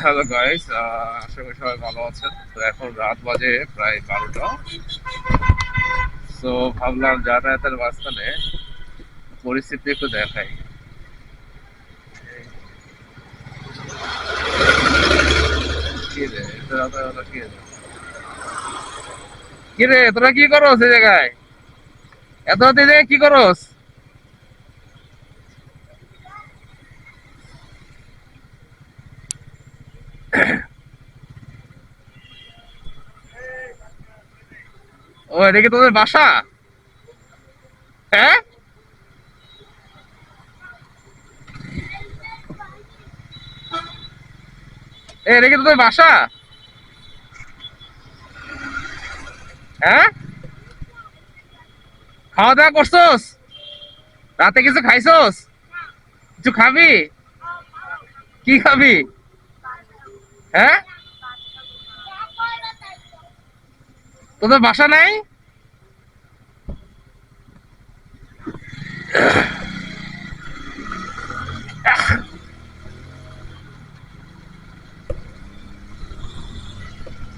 Hello guys আশা করি সবাই ভালো আছেন। তো এখন রাত বাজে প্রায় বারোটা। তো ভাবলাম যাতায়াতের মাঝখানে পরিস্থিতি একটু দেখাই। কি রে? তোরা কি করস এই জায়গায়? এত এই জায়গায় কি করস? এটা কি তোদের বাসা? হ্যাঁ? এটা কি তোদের বাসা? হ্যাঁ? খাওয়া দাওয়া করছোস? রাতে কিছু খাইছোস? কিছু খাবি? কি খাবি? হ্যাঁ? তোদের বাসা নাই?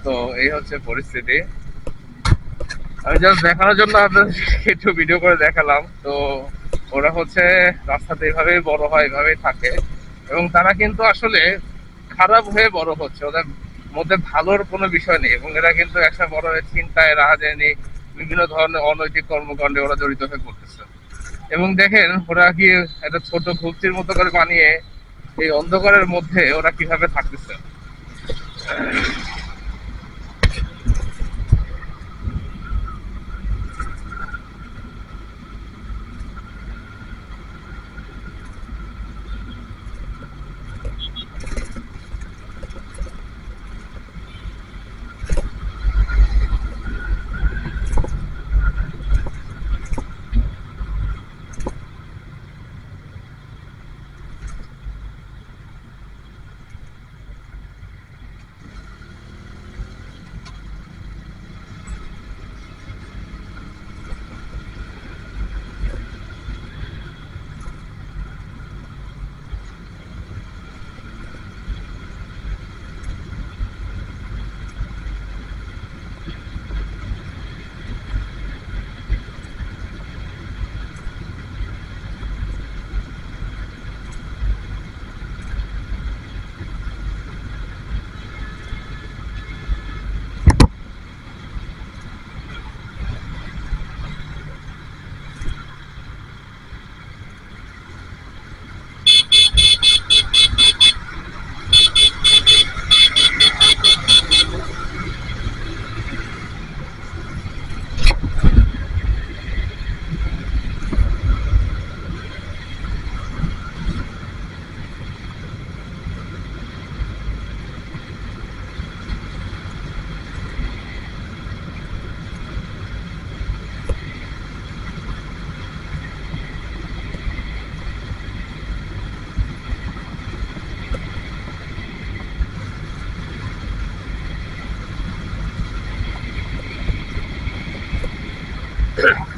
তো এই হচ্ছে পরিস্থিতি। আমি জাস্ট দেখানোর জন্য আপনাদের একটু ভিডিও করে দেখালাম। তো ওরা হচ্ছে রাস্তাতে এভাবেই বড় হয়, এভাবেই থাকে। এবং তারা কিন্তু আসলে খারাপ হয়ে বড় হচ্ছে। ওদের মধ্যে ভালোর কোনো বিষয় নেই। এবং এরা কিন্তু একটা বড় হয়ে চিন্তায় রাহাজানি, বিভিন্ন ধরনের অনৈতিক কর্মকাণ্ডে ওরা জড়িত হয়ে পড়তেছে। এবং দেখেন ওরা গিয়ে একটা ছোট ঘুপচির মতো করে বানিয়ে এই অন্ধকারের মধ্যে ওরা কীভাবে থাকতেছে। Yeah.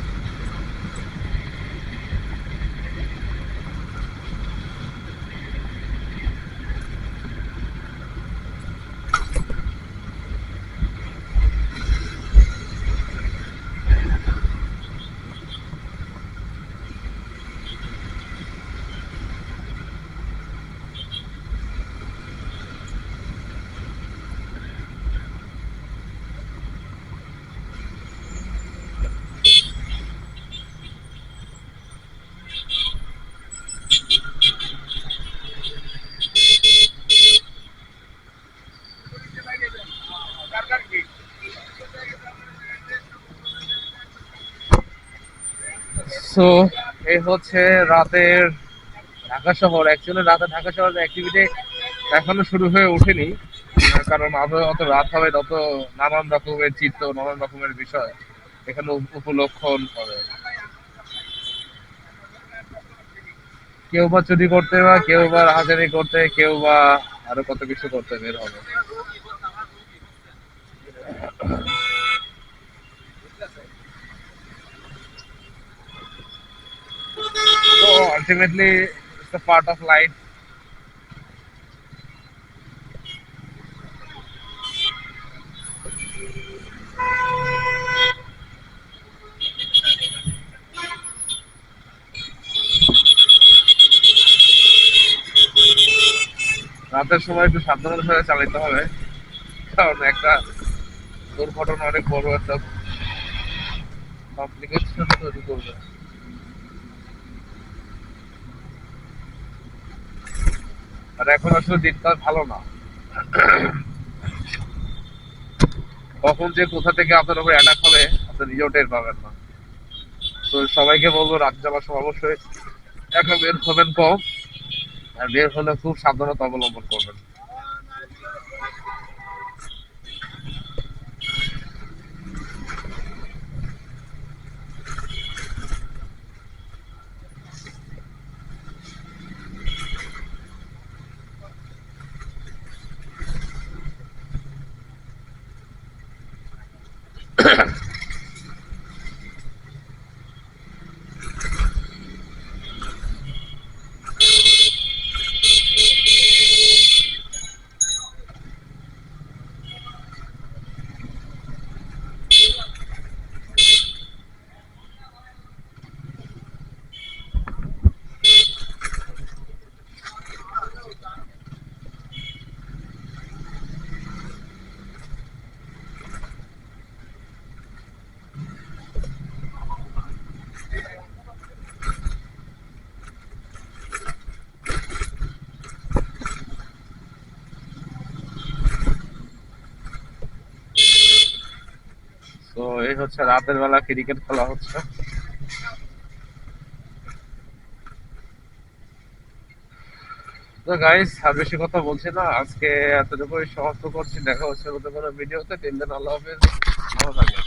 সো এই হচ্ছে রাতের ঢাকা শহর। অ্যাকচুয়ালি রাতে ঢাকা শহরের অ্যাক্টিভিটি এখনও শুরু হয়ে ওঠেনি। কারণ অত রাত হবে, তত নানান রকমের চিত্র, নানান রকমের বিষয় এখানে উপলক্ষণ হবে। কেউ বা চুরি করতে বা কেউ বা রাহাজানি করতে, কেউ বা আরও কত কিছু করতে বের হবে। ultimately, it's a part of life. রাতের সময় একটু সাবধানের সাথে চালিত হবে, কারণ একটা দুর্ঘটনা অনেক বড় একটা কমপ্লিকেশন তৈরি করবে। আর এখন আসলে দিনকাল ভালো না। কখন যে কোথা থেকে আপনার উপর অ্যাটাক হবে আপনার নিজেও টের পাবেন না। তো সবাইকে বলব, রাত যাওয়ার সময় অবশ্যই। এখন বের হবেন কম, আর বের হলে খুব সাবধানতা অবলম্বন করবেন তো এই হচ্ছে রাতের বেলা ক্রিকেট খেলা হচ্ছে। তো গাইস আর বেশি কথা বলছি না। আজকে এতটুকুই সমাপ্ত করছি। দেখা হচ্ছে কোনো ভিডিওতে তিন দিন আল্লাহ হাফেজ। ভালো সবাই